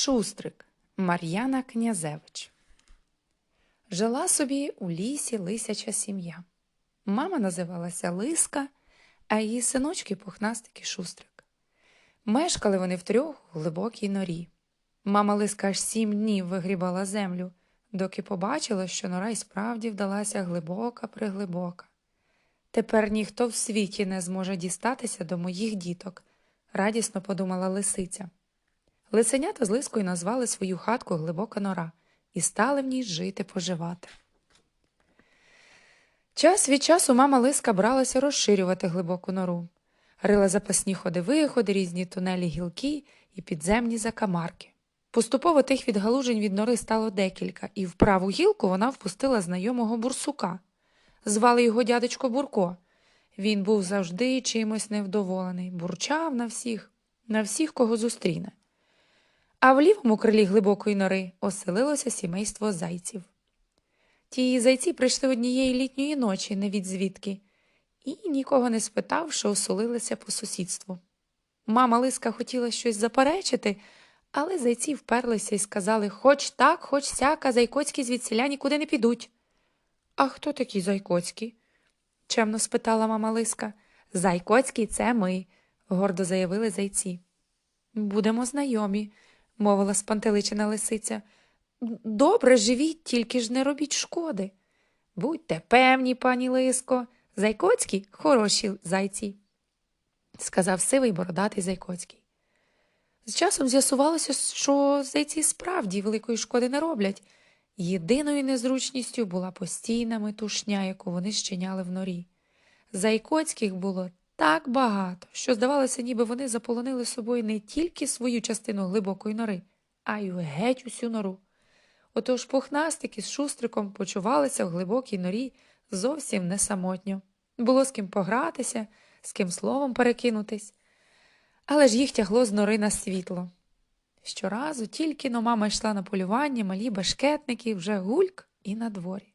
Шустрик Мар'яна Князевич. Жила собі у лісі лисяча сім'я. Мама називалася Лиска, а її синочки пухнастик і шустрик. Мешкали вони втрьох у глибокій норі. Мама Лиска аж сім днів вигрібала землю, доки побачила, що нора й справді вдалася глибока приглибока. Тепер ніхто в світі не зможе дістатися до моїх діток, радісно подумала лисиця. Лисенята з лискою назвали свою хатку глибока нора і стали в ній жити поживати. Час від часу мама лиска бралася розширювати глибоку нору, рила запасні ходи-виходи, різні тунелі гілки і підземні закамарки. Поступово тих відгалужень від нори стало декілька, і в праву гілку вона впустила знайомого бурсука. Звали його дядечко Бурко. Він був завжди чимось невдоволений, бурчав на всіх, на всіх, кого зустріне. А в лівому крилі глибокої нори оселилося сімейство зайців. Ті зайці прийшли однієї літньої ночі, не від звідки, і, нікого не спитавши, осолилися по сусідству. Мама Лиска хотіла щось заперечити, але зайці вперлися і сказали хоч так, хоч сяка, зайкоцькі звідсіля нікуди не підуть. А хто такі зайкоцькі? чемно спитала мама Лиска. Зайкоцькі це ми, гордо заявили зайці. Будемо знайомі, мовила спантеличена лисиця. Добре, живіть, тільки ж не робіть шкоди. Будьте певні, пані Лиско, Зайкоцькі хороші зайці, сказав сивий бородатий Зайкоцький. З часом з'ясувалося, що зайці справді великої шкоди не роблять. Єдиною незручністю була постійна метушня, яку вони щиняли в норі. Зайкоцьких було так багато, що здавалося, ніби вони заполонили собою не тільки свою частину глибокої нори, а й геть усю нору. Отож пухнастики з шустриком почувалися в глибокій норі зовсім не самотньо. Було з ким погратися, з ким словом перекинутись, але ж їх тягло з нори на світло. Щоразу тільки но мама йшла на полювання, малі башкетники вже гульк і на дворі.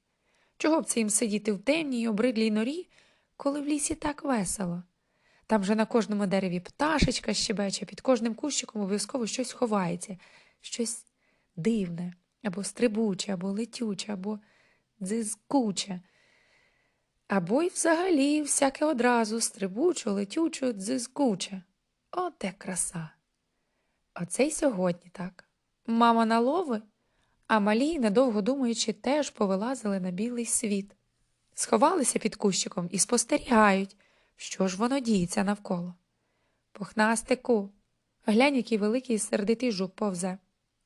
Чого б це їм сидіти в темній обридлій норі, коли в лісі так весело? Там же на кожному дереві пташечка щебече, під кожним кущиком обов'язково щось ховається, щось дивне, або стрибуче, або летюче, або дзизкуче. Або й взагалі всяке одразу стрибуче, летюче, дзизкуче. Оте краса. Оце й сьогодні так. Мама на лови, а малі, недовго думаючи, теж повилазили на білий світ. Сховалися під кущиком і спостерігають, що ж воно діється навколо. Пухнастику, глянь, який великий сердитий жук повзе,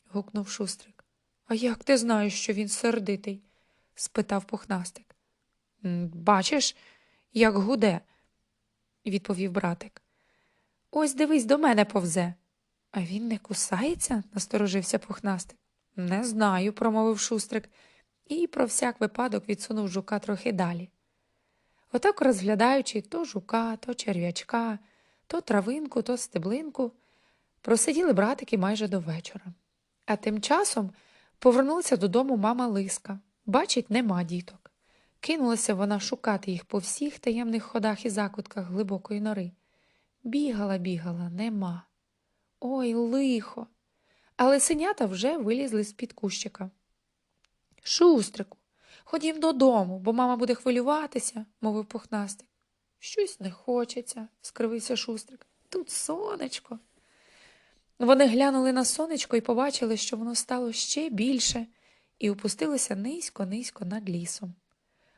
гукнув шустрик. А як ти знаєш, що він сердитий? спитав пухнастик. Бачиш, як гуде, відповів братик. Ось дивись, до мене повзе. А він не кусається? насторожився пухнастик. Не знаю, промовив шустрик, і про всяк випадок відсунув жука трохи далі. Отак, розглядаючи то жука, то черв'ячка, то травинку, то стеблинку, просиділи братики майже до вечора. А тим часом повернулася додому мама Лиска. Бачить, нема діток. Кинулася вона шукати їх по всіх таємних ходах і закутках глибокої нори. Бігала, бігала, нема. Ой, лихо. Але синята вже вилізли з-під кущика. Шустрику, ходім додому, бо мама буде хвилюватися, мовив пухнастик. Щось не хочеться, скривився шустрик. Тут сонечко. Вони глянули на сонечко і побачили, що воно стало ще більше, і опустилося низько-низько над лісом.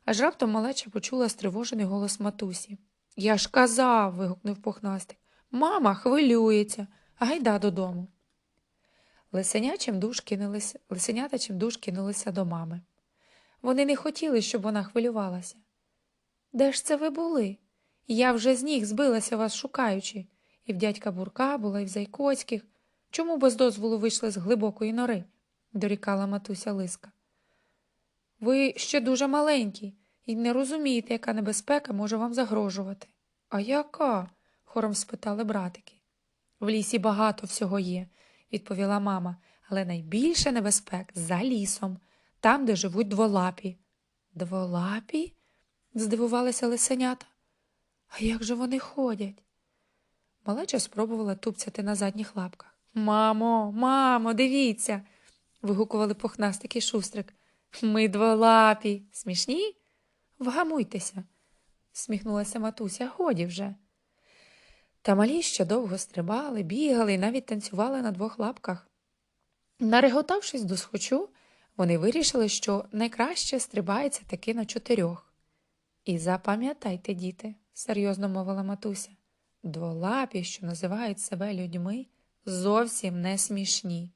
Аж раптом малеча почула стривожений голос матусі. Я ж казав. вигукнув пухнастик. Мама хвилюється, гайда додому. Лисеня чимдуж кинулися, лисенята чимдуж кинулися до мами. Вони не хотіли, щоб вона хвилювалася. Де ж це ви були? Я вже з ніг збилася вас шукаючи, і в дядька Бурка була, і в Зайкоцьких. Чому без дозволу вийшли з глибокої нори? дорікала матуся Лиска. Ви ще дуже маленькі і не розумієте, яка небезпека може вам загрожувати. А яка? хором спитали братики. В лісі багато всього є, відповіла мама, але найбільше небезпек за лісом, там, де живуть дволапі. Дволапі? здивувалися лисенята. А як же вони ходять? Малеча спробувала тупцяти на задніх лапках. Мамо, мамо, дивіться. вигукували пухнастик і шустрик. Ми дволапі. Смішні? Вгамуйтеся, сміхнулася матуся, годі вже. Та малі ще довго стрибали, бігали і навіть танцювали на двох лапках. Нареготавшись до схочу, вони вирішили, що найкраще стрибається таки на чотирьох. І запам'ятайте, діти, серйозно мовила матуся, дволапі, що називають себе людьми, зовсім не смішні.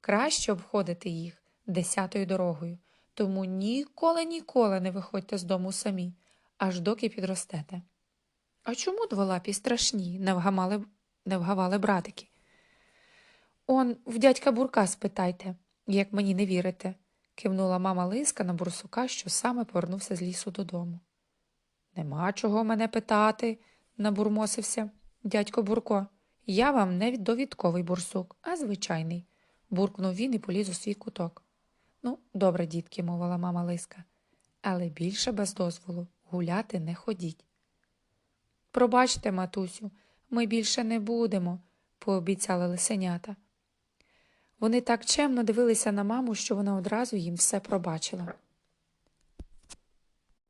Краще обходити їх десятою дорогою, тому ніколи ніколи не виходьте з дому самі, аж доки підростете. А чому дволапі страшні? не вгамали, вгавали братики. Он в дядька Бурка спитайте, як мені не вірите, кивнула мама Лиска на бурсука, що саме повернувся з лісу додому. Нема чого мене питати, набурмосився дядько Бурко. Я вам не довідковий бурсук, а звичайний, буркнув він і поліз у свій куток. Ну, добре, дітки, мовила мама Лиска, але більше без дозволу гуляти не ходіть. Пробачте, матусю, ми більше не будемо, пообіцяли лисенята. Вони так чемно дивилися на маму, що вона одразу їм все пробачила.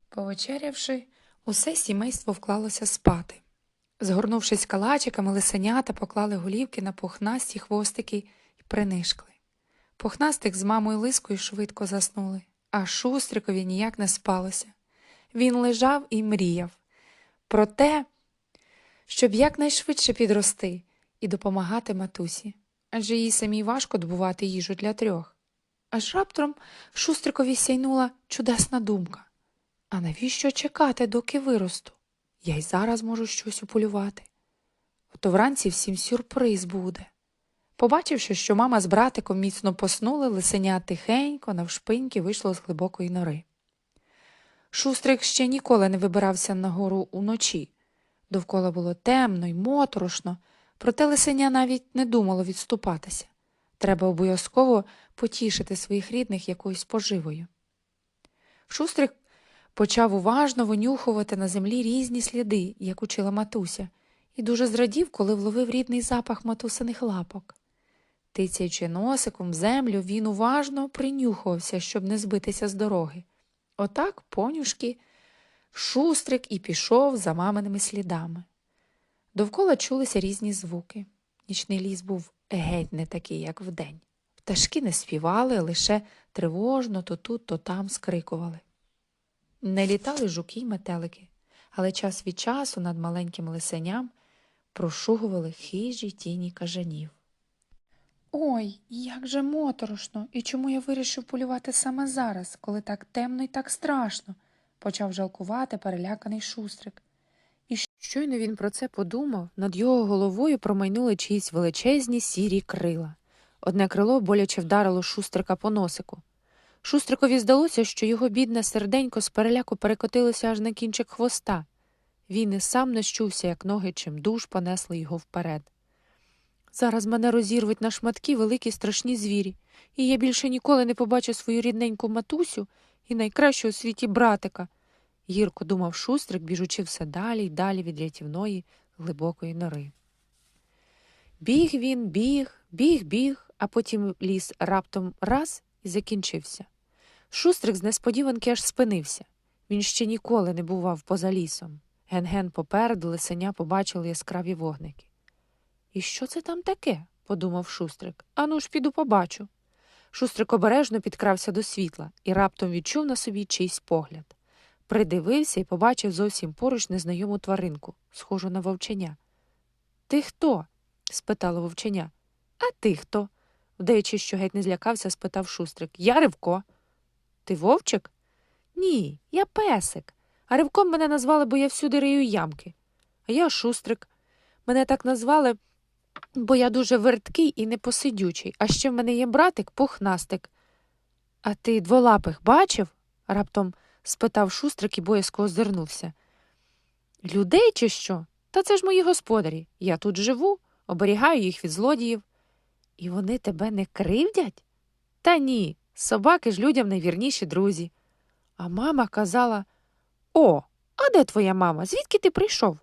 Повечерявши, усе сімейство вклалося спати. Згорнувшись калачиками, лисенята поклали голівки на пухнасті хвостики і принишкли. Пухнастик з мамою лискою швидко заснули, а шустрикові ніяк не спалося. Він лежав і мріяв про те, щоб якнайшвидше підрости і допомагати матусі, адже їй самій важко добувати їжу для трьох. Аж раптом шустрикові сяйнула чудесна думка. А навіщо чекати, доки виросту? Я й зараз можу щось уполювати. То вранці всім сюрприз буде. Побачивши, що мама з братиком міцно поснули, лисеня тихенько, навшпиньки вийшло з глибокої нори. Шустрик ще ніколи не вибирався нагору уночі. Довкола було темно й моторошно, проте лисеня навіть не думало відступатися. Треба обов'язково потішити своїх рідних якоюсь поживою. Шустрик почав уважно винюхувати на землі різні сліди, як учила матуся, і дуже зрадів, коли вловив рідний запах матусиних лапок. Тицяючи носиком в землю, він уважно принюхувався, щоб не збитися з дороги. Отак, понюшки, шустрик і пішов за маминими слідами. Довкола чулися різні звуки. Нічний ліс був геть не такий, як вдень. Пташки не співали, лише тривожно то тут, то там скрикували. Не літали жуки й метелики, але час від часу над маленьким лисеням прошугували хижі тіні кажанів. Ой, як же моторошно, і чому я вирішив полювати саме зараз, коли так темно і так страшно, почав жалкувати переляканий шустрик. Щойно він про це подумав, над його головою промайнули чиїсь величезні сірі крила. Одне крило боляче вдарило шустрика по носику. Шустрикові здалося, що його бідне серденько з переляку перекотилося аж на кінчик хвоста. Він і сам не як ноги чимдуж понесли його вперед. Зараз мене розірвуть на шматки великі страшні звірі, і я більше ніколи не побачу свою рідненьку матусю і найкращого у світі братика, гірко думав шустрик, біжучи все далі й далі від рятівної глибокої нори. Біг він, біг, біг, біг, а потім ліс раптом раз і закінчився. Шустрик з несподіванки аж спинився. Він ще ніколи не бував поза лісом. Ген-ген попереду лисеня побачили яскраві вогники. І що це там таке? подумав шустрик. Ану ж піду побачу. Шустрик обережно підкрався до світла і раптом відчув на собі чийсь погляд. Придивився і побачив зовсім поруч незнайому тваринку, схожу на вовченя. Ти хто? спитало вовченя. А ти хто? вдаючи, що геть не злякався, спитав шустрик. Я Ривко. Ти вовчик? Ні, я песик. А ривком мене назвали, бо я всюди рию ямки. А я шустрик. Мене так назвали, бо я дуже верткий і непосидючий, а ще в мене є братик пухнастик. А ти дволапих бачив? раптом спитав шустрик і боязко озирнувся. Людей чи що? Та це ж мої господарі. Я тут живу, оберігаю їх від злодіїв. І вони тебе не кривдять? Та ні, собаки ж людям найвірніші друзі. А мама казала О, а де твоя мама? Звідки ти прийшов?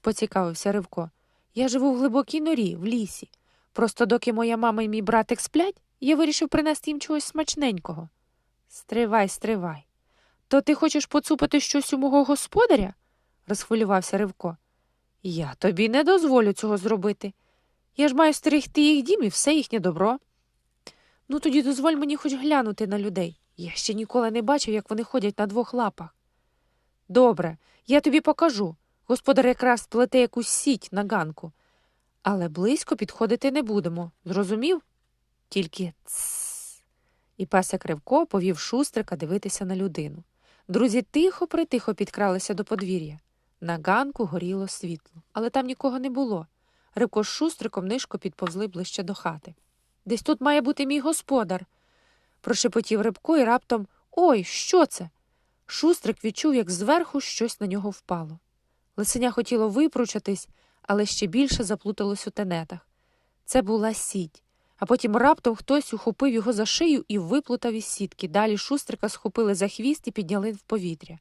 поцікавився Ривко. Я живу в глибокій норі, в лісі. Просто доки моя мама і мій братик сплять, я вирішив принести їм чогось смачненького. Стривай, стривай. То ти хочеш поцупити щось у мого господаря? розхвилювався Ривко. Я тобі не дозволю цього зробити. Я ж маю стерегти їх дім і все їхнє добро. Ну, тоді дозволь мені хоч глянути на людей. Я ще ніколи не бачив, як вони ходять на двох лапах. Добре, я тобі покажу. Господар якраз плете якусь сіть на ганку. Але близько підходити не будемо. Зрозумів? Тільки цс. І песик Ривко повів шустрика дивитися на людину. Друзі тихо притихо підкралися до подвір'я. На ганку горіло світло, але там нікого не було. Ривко з шустриком нишко підповзли ближче до хати. Десь тут має бути мій господар. прошепотів Рибко і раптом Ой, що це? Шустрик відчув, як зверху щось на нього впало. Лисеня хотіло випручатись, але ще більше заплуталось у тенетах. Це була сіть, а потім раптом хтось ухопив його за шию і виплутав із сітки. Далі шустрика схопили за хвіст і підняли в повітря.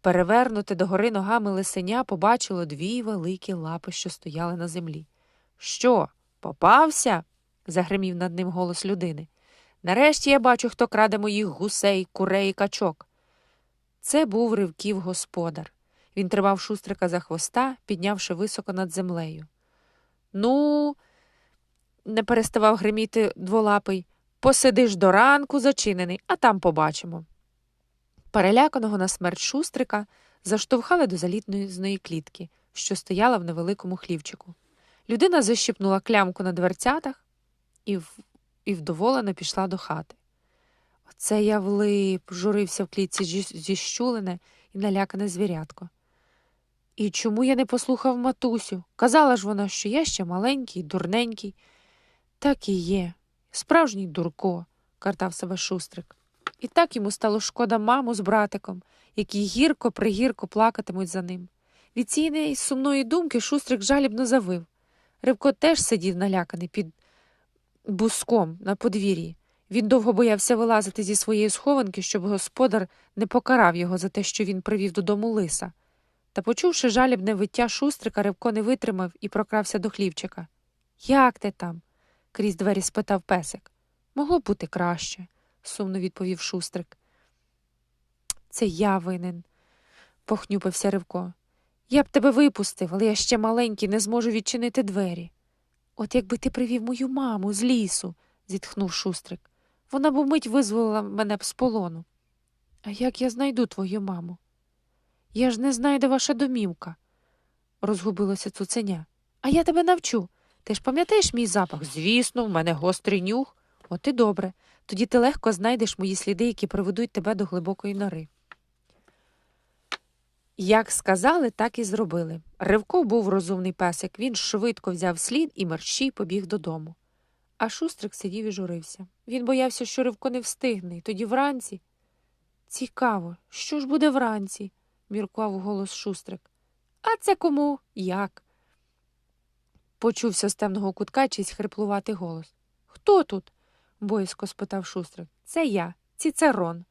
Перевернуте догори ногами лисеня побачило дві великі лапи, що стояли на землі. Що, попався? загримів над ним голос людини. Нарешті я бачу, хто краде моїх гусей, курей і качок. Це був ривків господар. Він тримав шустрика за хвоста, піднявши високо над землею. Ну, не переставав гриміти дволапий, посидиш до ранку зачинений, а там побачимо. Переляканого на смерть шустрика заштовхали до залітної клітки, що стояла в невеликому хлівчику. Людина защипнула клямку на дверцятах і, в... і вдоволено пішла до хати. Оце я влип, журився в клітці зіщулене і налякане звірятко. І чому я не послухав матусю? Казала ж вона, що я ще маленький, дурненький. Так і є. Справжній дурко, картав себе шустрик. І так йому стало шкода маму з братиком, які гірко пригірко плакатимуть за ним. Від цієї сумної думки шустрик жалібно завив. Рибко теж сидів наляканий під буском на подвір'ї. Він довго боявся вилазити зі своєї схованки, щоб господар не покарав його за те, що він привів додому лиса. Та, почувши жалібне виття шустрика, Рибко не витримав і прокрався до хлівчика. Як ти там? Крізь двері спитав песик. Могло бути краще, сумно відповів шустрик. Це я винен, похнюпився Ривко. Я б тебе випустив, але я ще маленький, не зможу відчинити двері. От якби ти привів мою маму з лісу, зітхнув шустрик. Вона б умить визволила мене б з полону. А як я знайду твою маму? Я ж не знаю, де ваша домівка, розгубилося цуценя. А я тебе навчу. Ти ж пам'ятаєш мій запах? Звісно, в мене гострий нюх. От і добре. Тоді ти легко знайдеш мої сліди, які приведуть тебе до глибокої нори. Як сказали, так і зробили. Ривко був розумний песик, він швидко взяв слід і мерщій побіг додому. А шустрик сидів і журився. Він боявся, що Ривко не встигне, і тоді вранці. Цікаво, що ж буде вранці? міркував голос шустрик. А це кому? Як? Почувся з темного кутка чийсь хриплуватий голос. Хто тут? боязко спитав шустрик. Це я, Цицерон.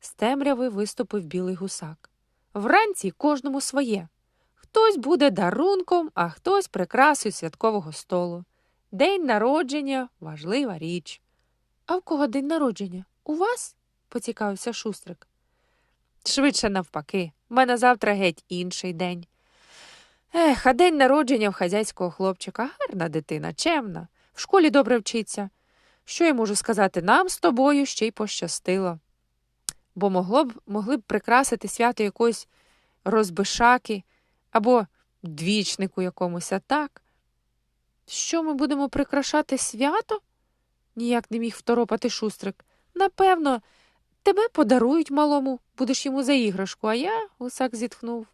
З темряви виступив білий гусак. Вранці кожному своє. Хтось буде дарунком, а хтось прикрасою святкового столу. День народження важлива річ. А в кого день народження? У вас? поцікавився шустрик. Швидше навпаки, в мене завтра геть інший день. Ех, а день народження в хазяйського хлопчика гарна дитина, чемна, в школі добре вчиться. Що я можу сказати, нам з тобою ще й пощастило. Бо могло б, могли б прикрасити свято якоїсь розбишаки або двічнику якомусь, а так. Що ми будемо прикрашати свято? ніяк не міг второпати шустрик. Напевно, тебе подарують малому, будеш йому за іграшку, а я, гусак зітхнув.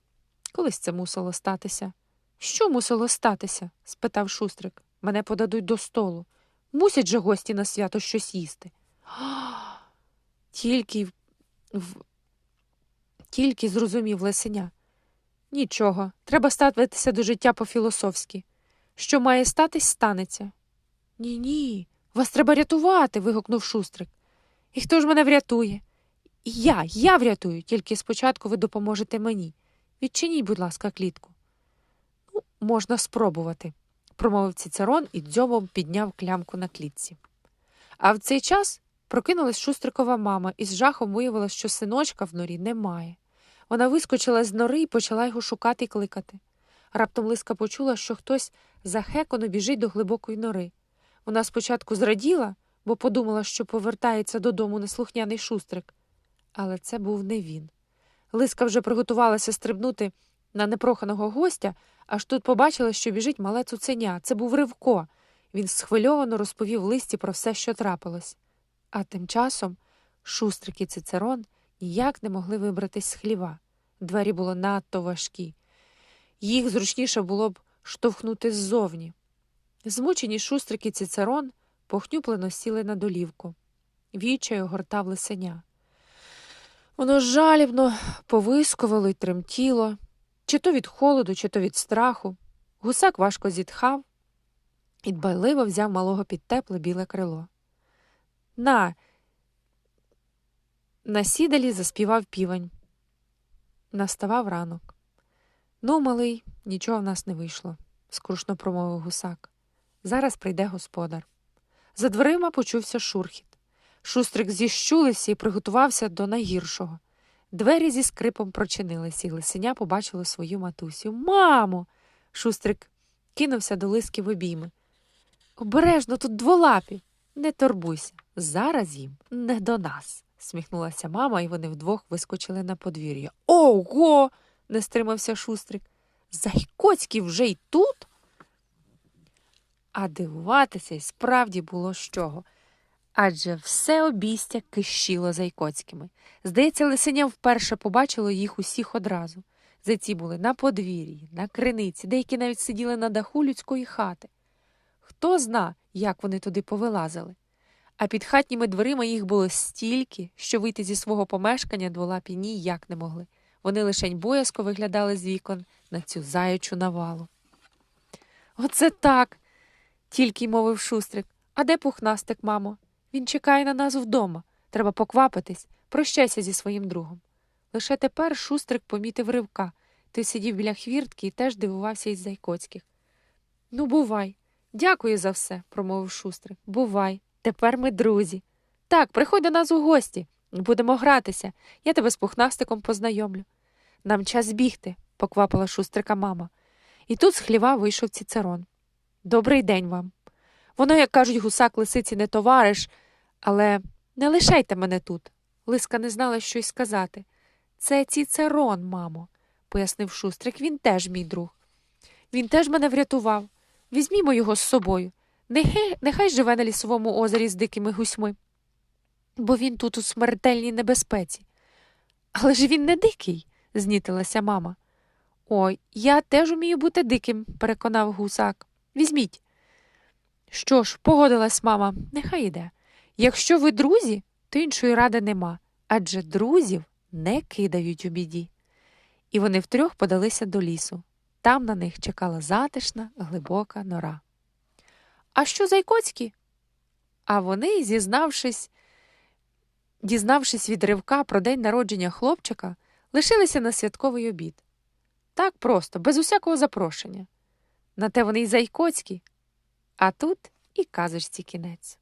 Колись це мусило статися. Що мусило статися? спитав шустрик. Мене подадуть до столу. Мусять же гості на свято щось їсти. Тільки в... Тільки зрозумів лисеня. Нічого, треба ставитися до життя по-філософськи. Що має статись, станеться. Ні, ні, вас треба рятувати. вигукнув шустрик. І хто ж мене врятує? Я, я врятую, тільки спочатку ви допоможете мені. Відчиніть, будь ласка, клітку. Ну, можна спробувати, промовив цицерон і дзьобом підняв клямку на клітці. А в цей час прокинулась шустрикова мама і з жахом виявила, що синочка в норі немає. Вона вискочила з нори і почала його шукати і кликати. Раптом лиска почула, що хтось захекано біжить до глибокої нори. Вона спочатку зраділа, бо подумала, що повертається додому неслухняний шустрик. Але це був не він. Лиска вже приготувалася стрибнути на непроханого гостя, аж тут побачила, що біжить мале цуценя. Це був Ривко. Він схвильовано розповів листі про все, що трапилось. А тим часом шустрик і цицерон ніяк не могли вибратись з хліва. Двері було надто важкі. Їх зручніше було б штовхнути ззовні. Змучені шустрик і цицерон похнюплено сіли на долівку. Вічаю гортав лисеня. Воно жалібно повискувало й тремтіло, чи то від холоду, чи то від страху. Гусак важко зітхав і дбайливо взяв малого під тепле біле крило. На. На сідалі заспівав півень. Наставав ранок. Ну, малий, нічого в нас не вийшло, скрушно промовив гусак. Зараз прийде господар. За дверима почувся шурхіт. Шустрик зіщулився і приготувався до найгіршого. Двері зі скрипом прочинилися, і лисеня побачило свою матусю. Мамо. Шустрик кинувся до лиски в обійми. Обережно тут дволапі. Не турбуйся, зараз їм не до нас, сміхнулася мама, і вони вдвох вискочили на подвір'я. Ого. не стримався шустрик. Зайкоцький вже й тут. А дивуватися й справді було з чого. Адже все обійстя кищило зайкоцькими. Здається, лисеня вперше побачило їх усіх одразу. Зайці були на подвір'ї, на криниці, деякі навіть сиділи на даху людської хати. Хто зна, як вони туди повилазили. А під хатніми дверима їх було стільки, що вийти зі свого помешкання дволапі ніяк не могли. Вони лишень боязко виглядали з вікон на цю заячу навалу. Оце так, тільки й мовив шустрик. А де пухнастик, мамо? Він чекає на нас вдома. Треба поквапитись, прощайся зі своїм другом. Лише тепер шустрик помітив ривка. Ти сидів біля хвіртки і теж дивувався із Зайкоцьких. Ну, бувай. Дякую за все, промовив шустрик. Бувай. Тепер ми друзі. Так, приходь до нас у гості. Будемо гратися. Я тебе з пухнастиком познайомлю. Нам час бігти, поквапила шустрика мама. І тут з хліва вийшов цицерон. Добрий день вам. Воно, як кажуть, гусак лисиці не товариш, але не лишайте мене тут. Лиска не знала, що й сказати. Це цицерон, мамо, пояснив шустрик. Він теж мій друг. Він теж мене врятував. Візьмімо його з собою. Нехай, нехай живе на лісовому озері з дикими гусьми, бо він тут у смертельній небезпеці. Але ж він не дикий, знітилася мама. Ой, я теж умію бути диким, переконав гусак. Візьміть. Що ж, погодилась мама, нехай іде. Якщо ви друзі, то іншої ради нема, адже друзів не кидають у біді. І вони втрьох подалися до лісу. Там на них чекала затишна, глибока нора. А що Зайкоцькі? А вони, зізнавшись, дізнавшись від ривка про день народження хлопчика, лишилися на святковий обід. Так просто, без усякого запрошення. На те вони й Зайкоцькі, а тут і казочці кінець.